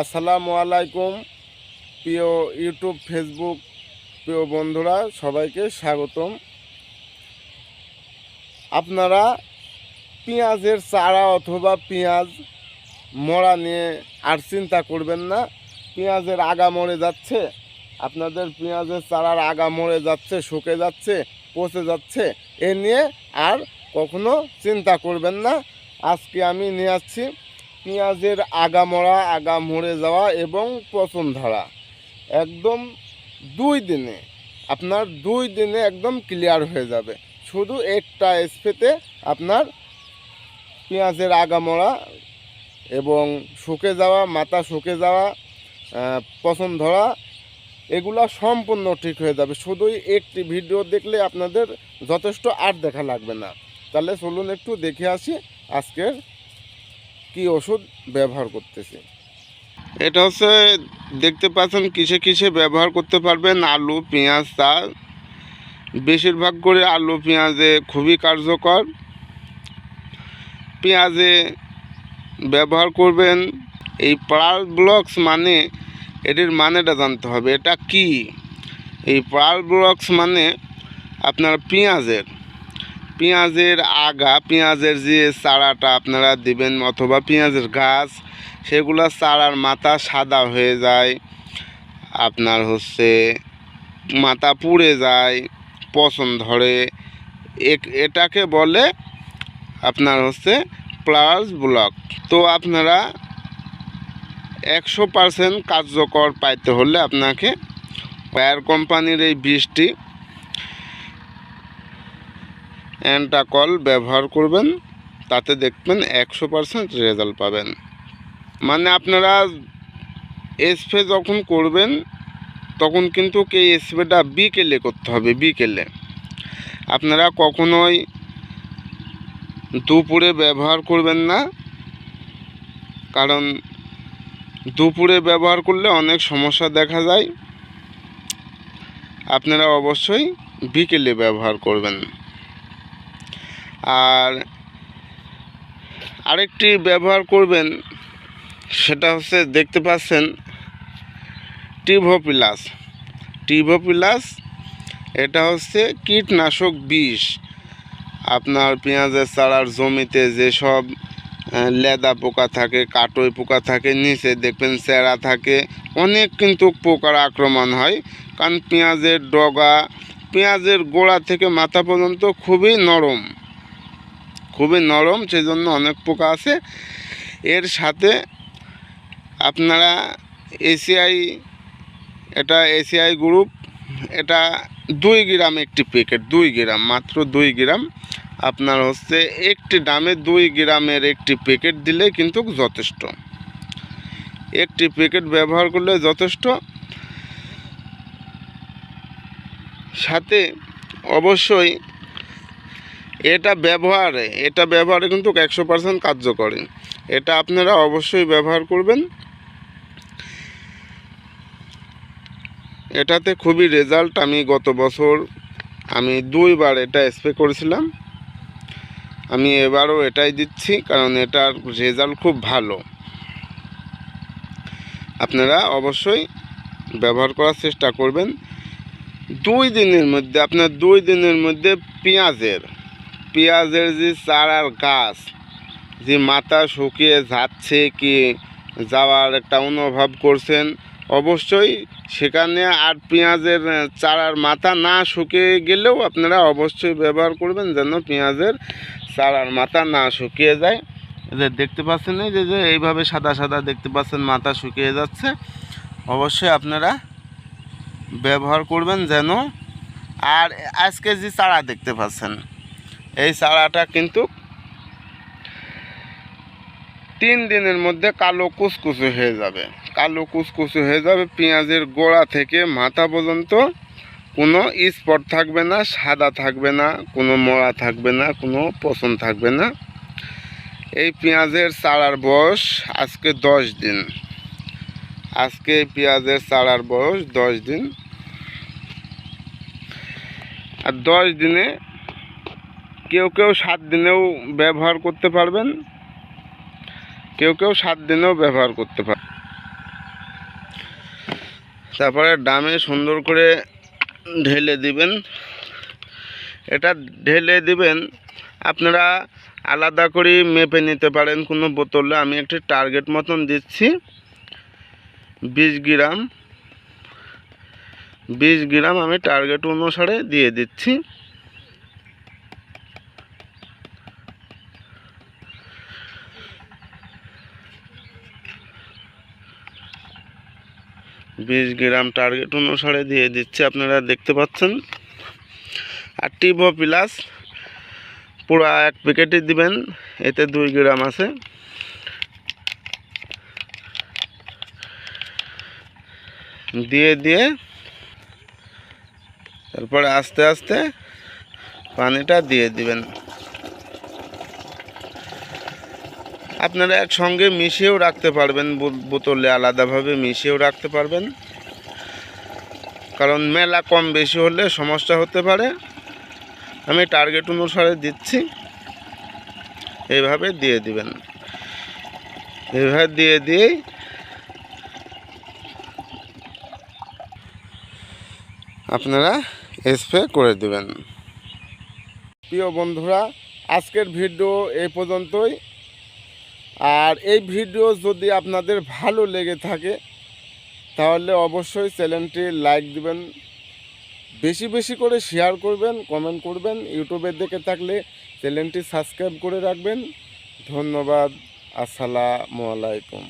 আসসালামু আলাইকুম, প্রিয় ইউটিউব, ফেসবুক, প্রিয় বন্ধুরা, সবাইকে স্বাগতম। আপনারা পেঁয়াজের চারা অথবা পেঁয়াজ মরা নিয়ে আর চিন্তা করবেন না, পেঁয়াজের আগা মরে যাচ্ছে, আপনাদের পেঁয়াজের চারার আগা মরে যাচ্ছে, শুকে যাচ্ছে, পচে যাচ্ছে, এ নিয়ে আর কখনো চিন্তা করবেন না। আজকে আমি নিয়ে আসছি পেঁয়াজের আগা মরা আগা মরে যাওয়া এবং পচন ধরা একদম দুই দিনে, আপনার দুই দিনে একদম ক্লিয়ার হয়ে যাবে। শুধু একটা স্প্রেতে আপনার পেঁয়াজের আগা মরা এবং শুকে যাওয়া, মাথা শুকে যাওয়া পচন ধরা, এগুলা সম্পূর্ণ ঠিক হয়ে যাবে। শুধুই একটি ভিডিও দেখলে আপনাদের যথেষ্ট আর দেখা লাগবে না। তাহলে চলুন একটু দেখে আসি আজকের কি ওষুধ ব্যবহার করতেছি? এটা হচ্ছে দেখতে পাচ্ছেন কিসে কিসে ব্যবহার করতে পারবেন, আলু, পেঁয়াজ তা বেশিরভাগ করে আলু, পেঁয়াজে খুবই কার্যকর। পেঁয়াজে ব্যবহার করবেন, এই পাল ব্লকস মানে এটির মানেটা জানতে হবে, এটা কি? এই পাল ব্লকস মানে আপনার পেঁয়াজের পেঁয়াজের আগা, পেঁয়াজের যে চারাটা আপনারা দিবেন অথবা পেঁয়াজের গাছ, সেগুলো চারার মাথা সাদা হয়ে যায়, আপনার হচ্ছে মাথা পুড়ে যায়, পচন ধরে। এটাকে বলে আপনার হচ্ছে প্লাস ব্লক। তো আপনারা একশো পারসেন্ট কার্যকর পাইতে হলে আপনাকে বায়ার কোম্পানির এই বীজটি অ্যান্টাকল ব্যবহার করবেন, তাতে দেখবেন একশো পারসেন্ট রেজাল্ট পাবেন। মানে আপনারা স্প্রে যখন করবেন, তখন কিন্তু এই স্প্রেটা বিকেলে করতে হবে বিকেলে আপনারা কখনোই দুপুরে ব্যবহার করবেন না, কারণ দুপুরে ব্যবহার করলে অনেক সমস্যা দেখা যায়। আপনারা অবশ্যই বিকেলে ব্যবহার করবেন। আর আরেকটি ব্যবহার করবেন, সেটা হচ্ছে দেখতে পাচ্ছেন টিভোপিলাস। টিভোপিলাস, এটা হচ্ছে কীটনাশক বিষ। আপনার পেঁয়াজের চারার জমিতে যেসব লেদা পোকা থাকে, কাটই পোকা থাকে, নিচে দেখবেন চেরা থাকে, অনেক কিন্তু পোকার আক্রমণ হয়। কারণ পেঁয়াজের ডগা, পেঁয়াজের গোড়া থেকে মাথা পর্যন্ত খুবই নরম। খুবই নরম, সেজন্য অনেক পোকা আছে। এর সাথে আপনারা এসিআই, এটা এসিআই গ্রুপ, এটা দুই গ্রাম একটি প্যাকেট, দুই গ্রাম, মাত্র দুই গ্রাম। আপনার হচ্ছে একটি দামে দুই গ্রামের একটি প্যাকেট দিলে কিন্তু যথেষ্ট। একটি প্যাকেট ব্যবহার করলে যথেষ্ট। সাথে অবশ্যই এটা ব্যবহারে এটা ব্যবহারে কিন্তু একশো পার্সেন্ট কার্যকরী। এটা আপনারা অবশ্যই ব্যবহার করবেন। এটাতে খুবই রেজাল্ট আমি গত বছর, আমি দুইবার এটা স্প্রে করেছিলাম। আমি এবারও এটাই দিচ্ছি, কারণ এটার রেজাল্ট খুব ভালো। আপনারা অবশ্যই ব্যবহার করার চেষ্টা করবেন। দুই দিনের মধ্যে, আপনার দুই দিনের মধ্যে পেঁয়াজের পেঁয়াজের যে চারার গাছ, যে মাথা শুকিয়ে যাচ্ছে কি যাওয়ার একটা অনুভব করছেন, অবশ্যই সেখানে আর পেঁয়াজের চারার মাথা না শুকিয়ে গেলেও আপনারা অবশ্যই ব্যবহার করবেন যেন পেঁয়াজের চারার মাথা না শুকিয়ে যায়। যে দেখতে পাচ্ছেন, এই যে যে এইভাবে সাদা সাদা দেখতে পাচ্ছেন মাথা শুকিয়ে যাচ্ছে। অবশ্যই আপনারা ব্যবহার করবেন যেন। আর আজকে যে চারা দেখতে পাচ্ছেন এই চারাটা কিন্তু তিন দিনের মধ্যে কালো কুচকুচে হয়ে যাবে। কালো কুচকুচে হয়ে যাবে, পেঁয়াজের গোড়া থেকে মাথা পর্যন্ত কোনো স্পট থাকবে না, সাদা থাকবে না, কোনো মরা থাকবে না, কোনো পছন থাকবে না। এই পেঁয়াজের চারার বয়স আজকে দশ দিন। আজকে এই পেঁয়াজের চারার বয়স দশ দিন। আর দশ দিনে কেউ কেউ সাত দিনেও ব্যবহার করতে পারবেন। কেউ কেউ সাত দিনেও ব্যবহার করতে পারে তারপরে ডামে সুন্দর করে ঢেলে দিবেন। এটা ঢেলে দিবেন, আপনারা আলাদা করে মেপে নিতে পারেন কোনো বোতলে। আমি একটি টার্গেট মতন দিচ্ছি, বিশ গ্রাম। বিশ গ্রাম আমি টার্গেট অনুসারে দিয়ে দিচ্ছি। বিশ গ্রাম টার্গেট অনুসারে দিয়ে দিচ্ছি, আপনারা দেখতে পাচ্ছেন। আর টিভো প্লাস পুরো এক প্যাকেটই দিবেন, এতে দুই গ্রাম আছে। দিয়ে দিয়ে, তারপরে আস্তে আস্তে পানিটা দিয়ে দিবেন। আপনারা একসঙ্গে মিশিয়েও রাখতে পারবেন, বোত- বোতলে আলাদাভাবে মিশিয়েও রাখতে পারবেন। কারণ মেলা কম বেশি হলে সমস্যা হতে পারে। আমি টার্গেট অনুসারে দিচ্ছি। এইভাবে দিয়ে দিবেন। এইভাবে দিয়ে দিয়েই আপনারা স্প্রে করে দিবেন। প্রিয় বন্ধুরা, আজকের ভিডিও এই পর্যন্তই। আর এই ভিডিও যদি আপনাদের ভালো লেগে থাকে, তাহলে অবশ্যই চ্যানেলটি লাইক দিবেন, বেশি বেশি করে শেয়ার করবেন, কমেন্ট করবেন, ইউটিউবে দেখে থাকলে চ্যানেলটি সাবস্ক্রাইব করে রাখবেন। ধন্যবাদ, আসসালামু আলাইকুম।